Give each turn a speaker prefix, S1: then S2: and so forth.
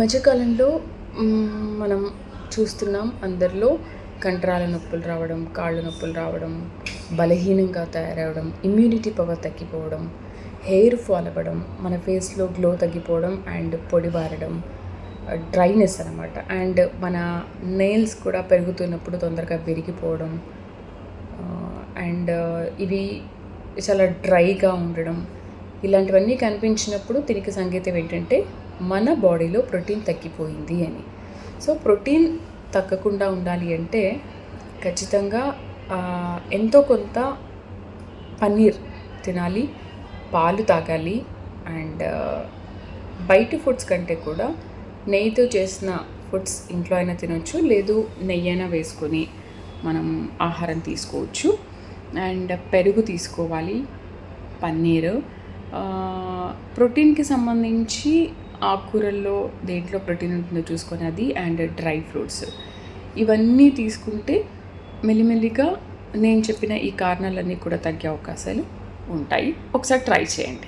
S1: మధ్యకాలంలో మనం చూస్తున్నాం అందరిలో కండరాల నొప్పులు రావడం కాళ్ళ నొప్పులు రావడం బలహీనంగా తయారవడం ఇమ్యూనిటీ పవర్ తగ్గిపోవడం హెయిర్ ఫాల్ అవ్వడం మన ఫేస్లో గ్లో తగ్గిపోవడం అండ్ పొడి బారడం డ్రైనెస్ అనమాట అండ్ మన నెయిల్స్ కూడా పెరుగుతున్నప్పుడు తొందరగా విరిగిపోవడం అండ్ ఇవి చాలా డ్రైగా ఉండడం ఇలాంటివన్నీ కనిపించినప్పుడు దీనికి సంకేతం ఏంటంటే మన బాడీలో ప్రోటీన్ తగ్గిపోయింది అని. సో ప్రోటీన్ తగ్గకుండా ఉండాలి అంటే ఖచ్చితంగా ఎంతో కొంత పన్నీర్ తినాలి పాలు తాగాలి అండ్ బయట ఫుడ్స్ కంటే కూడా నెయ్యితో చేసిన ఫుడ్స్ ఇంట్లో అయినా తినొచ్చు లేదు నెయ్యి అయినా వేసుకొని మనం ఆహారం తీసుకోవచ్చు. అండ్ పెరుగు తీసుకోవాలి పన్నీరు. ప్రోటీన్కి సంబంధించి ఆకుకూరల్లో దేంట్లో ప్రోటీన్ ఉంటుందో చూసుకొని అది అండ్ డ్రై ఫ్రూట్స్. ఇవన్నీ తీసుకుంటే మెల్లిమెల్లిగా నేను చెప్పిన ఈ కారణాలన్నీ కూడా తగ్గే అవకాశాలు ఉంటాయి. ఒకసారి ట్రై చేయండి.